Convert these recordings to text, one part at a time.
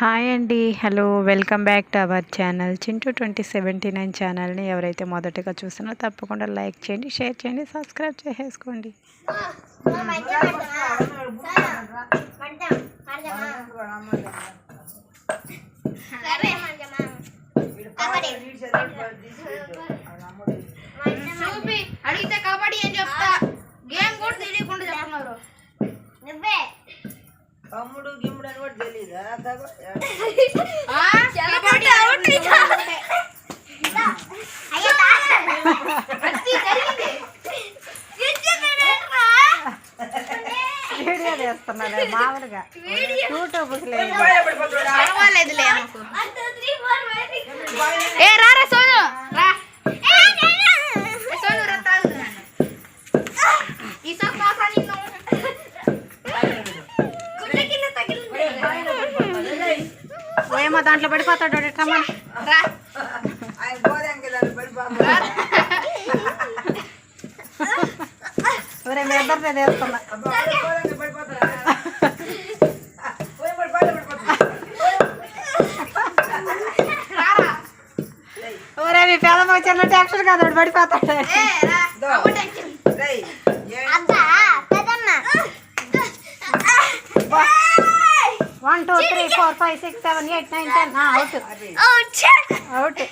Hi అండి. Hello welcome back to our channel. Chintu twenty seventy nine ఛానల్ని ఎవరైతే మొదటగా చూస్తున్నారో తప్పకుండా లైక్ చేయండి షేర్ చేయండి సబ్స్క్రైబ్ చేసేసుకోండి. అడిగితే కబడ్డీ అని చెప్తా. గేమ్ కూడా తెలియకుండా చెప్తున్నారు. తమ్ముడు గిమ్ముడు అని కూడా తెలీదా. వీడియో మామూలుగా. యూట్యూబ్కి లేదు. పర్వాలేదులే ఏ రారా సోను. రా. ఏమో దాంట్లో పడిపోతాడు పడిపోతాడు ఒరే మీ పడిపోతాడు రారా ఒరే మీ చిన్న టెక్షన్ కాదు పడిపోతాడు ఏ రా అవుట్ టెన్షన్ రేయ్ ఏ అబ్బా పెదమ్మ one two three four five six seven eight nine ten out out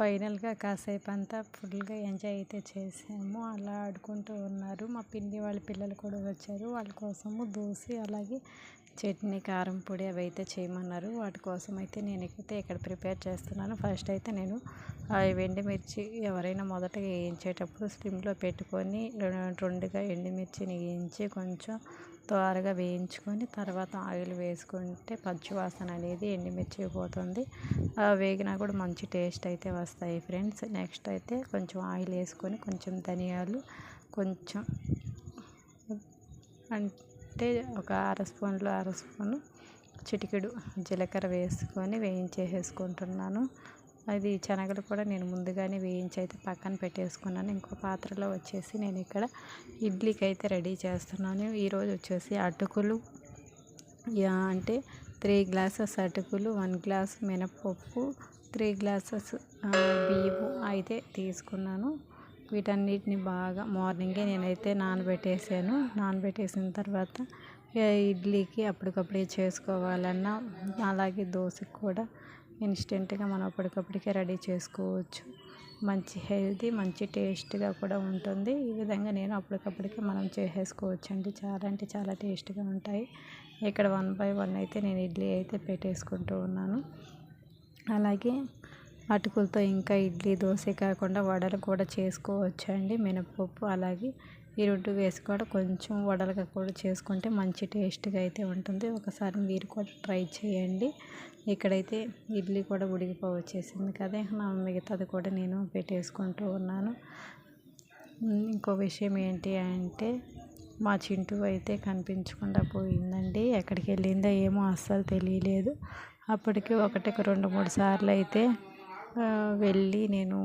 ఫైనల్గా కాసేపు అంతా ఫుల్గా ఎంజాయ్ అయితే చేసాము. అలా ఆడుకుంటూ ఉన్నారు. మా పిన్ని వాళ్ళ పిల్లలు కూడా వచ్చారు. వాళ్ళ కోసము దోశ అలాగే చట్నీ కారం పొడి అవి అయితే చేయమన్నారు. వాటి కోసం అయితే నేను అయితే ఇక్కడ ప్రిపేర్ చేస్తున్నాను. ఫస్ట్ అయితే నేను ఎండుమిర్చి ఎవరైనా మొదటగా వేయించేటప్పుడు స్లిమ్లో పెట్టుకొని రెండుగా ఎండుమిర్చిని వేయించి కొంచెం త్వరగా వేయించుకొని తర్వాత ఆయిల్ వేసుకుంటే పచ్చివాసన అనేది ఎండుమిర్చి పోతుంది. వేగినా కూడా మంచి టేస్ట్ అయితే వస్తాయి ఫ్రెండ్స్. నెక్స్ట్ అయితే కొంచెం ఆయిల్ వేసుకొని కొంచెం ధనియాలు కొంచెం అంటే ఒక అర స్పూన్లో అర స్పూను చిటికెడు జీలకర్ర వేసుకొని వేయించేసేసుకుంటున్నాను. అది శనగలు కూడా నేను ముందుగానే వేయించి అయితే పక్కన పెట్టేసుకున్నాను. ఇంకో పాత్రలో వచ్చేసి నేను ఇక్కడ ఇడ్లీకి అయితే రెడీ చేస్తున్నాను. ఈరోజు వచ్చేసి అటుకులు యా అంటే త్రీ గ్లాసెస్ అటుకులు వన్ గ్లాస్ మినపప్పు త్రీ గ్లాసెస్ బియ్యము అయితే తీసుకున్నాను. వీటన్నిటిని బాగా మార్నింగే నేనైతే నానబెట్టేసాను. నానబెట్టేసిన తర్వాత ఇడ్లీకి అప్పటికప్పుడే చేసుకోవాలన్నా అలాగే దోశకి కూడా ఇన్స్టెంట్గా మనం అప్పటికప్పటికే రెడీ చేసుకోవచ్చు. మంచి హెల్తీ మంచి టేస్ట్గా కూడా ఉంటుంది. ఈ విధంగా నేను అప్పటికప్పటికే మనం చేసేసుకోవచ్చు అండి చాలా అంటే చాలా టేస్ట్గా ఉంటాయి. ఇక్కడ వన్ బై వన్ అయితే నేను ఇడ్లీ అయితే పెట్టేసుకుంటూ ఉన్నాను. అలాగే అటుకులతో ఇంకా ఇడ్లీ దోశ కాకుండా వడలు కూడా చేసుకోవచ్చు అండి మినపప్పు అలాగే ఈ రెండు వేసి కూడా కొంచెం వడలుగా కూడా చేసుకుంటే మంచి టేస్ట్గా అయితే ఉంటుంది. ఒకసారి మీరు కూడా ట్రై చేయండి. ఇక్కడైతే ఇడ్లీ కూడా ఉడికిపోవచ్చేసింది కదా. నా మిగతాది కూడా నేను పెట్టేసుకుంటూ ఉన్నాను. ఇంకో విషయం ఏంటి అంటే మా చింటూ అయితే కనిపించకుండా పోయిందండి. ఎక్కడికి వెళ్ళిందో ఏమో అస్సలు తెలియలేదు. అప్పటికి ఒకటికి రెండు మూడు సార్లు అయితే వెళ్ళి నేను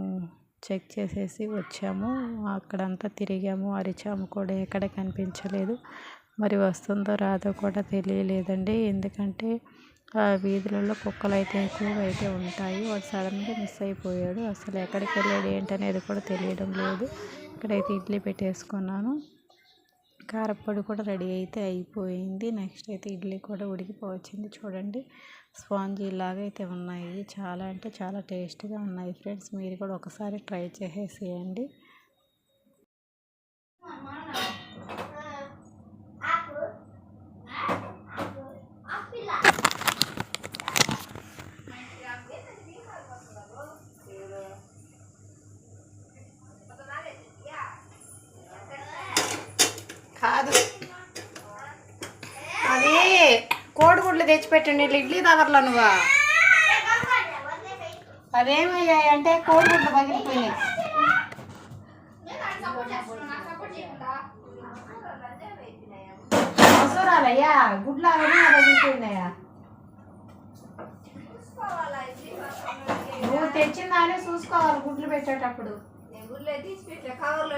చెక్ చేసేసి వచ్చాము. అక్కడంతా తిరిగాము. అరిచాము కూడా ఎక్కడ కనిపించలేదు. మరి వస్తుందో రాదో కూడా తెలియలేదండి. ఎందుకంటే ఆ వీధులలో కుక్కలు అయితే ఎక్కువగా అయితే ఉంటాయి. వాడు సడన్గా మిస్ అయిపోయాడు. అసలు ఎక్కడికి వెళ్ళాడు ఏంటనేది కూడా తెలియడం లేదు. ఇక్కడైతే ఇడ్లీ పెట్టేసుకున్నాను. కారప్పొడి కూడా రెడీ అయితే అయిపోయింది. నెక్స్ట్ అయితే ఇడ్లీ కూడా ఉడికిపోవచ్చింది చూడండి. స్పాంజీ లాగా అయితే ఉన్నాయి. చాలా అంటే చాలా టేస్ట్గా ఉన్నాయి. ఫ్రెండ్స్ మీరు కూడా ఒకసారి ట్రై చేసేసేయండి కాదు అది కోడిగుడ్లు తెచ్చిపెట్టండి ఇడ్లీ దగ్గరలో నువ్వా? అదేమయ్యాయి అంటే కోడిగుడ్లు పగిలిపోయినాయి. అవసరాలయ్యా గుడ్లు అవన్నీ పగిలిపోయినాయా? నువ్వు తెచ్చిన దాన్ని చూసుకోవాలి గుడ్లు పెట్టేటప్పుడు. ఊర్లో తీసి పెట్టే కవర్లో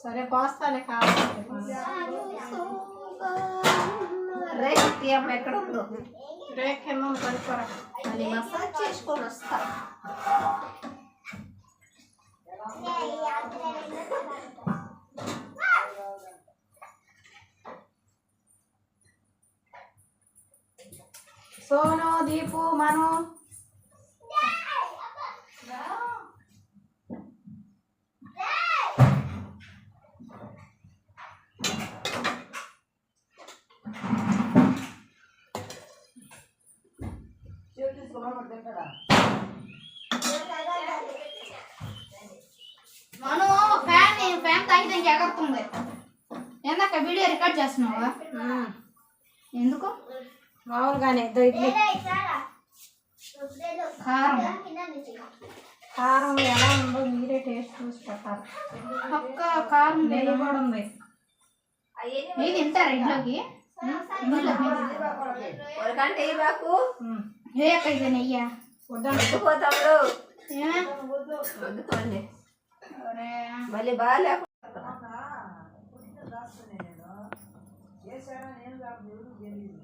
సరే కోస్తాలే కావాలి రే అమ్మ ఎక్కడ ఉందో రే కింద పడిపోరా అది మసాజ్ చేసుకొని వస్తా. సోను దీపు మను. మనం ఫ్యాన్ ఫ్యాన్ తాగితే ఎగరుతుంది. ఏందక్క వీడియో రికార్డ్ చేస్తున్నావా? ఎందుకు? మామూలుగానే ఇడ్లీ. కారం. కారం ఎలా ఉందో మీరే టేస్ట్ చూసి పెట్టాలి పక్క కారం నెయ్యి కూడా ఉంది. నెయ్యి తింటారా ఇంట్లోకి ఒకకంటే ఇవ్వకు ఉమ్. ఏ అక్క ఇది నెయ్యా వద్దండి పోతాడు ఏమే? వద్దుకోండి ఒరే. మళ్ళీ బాగా నేను చేశానా నేను నాకు ఎవరు తెలియదు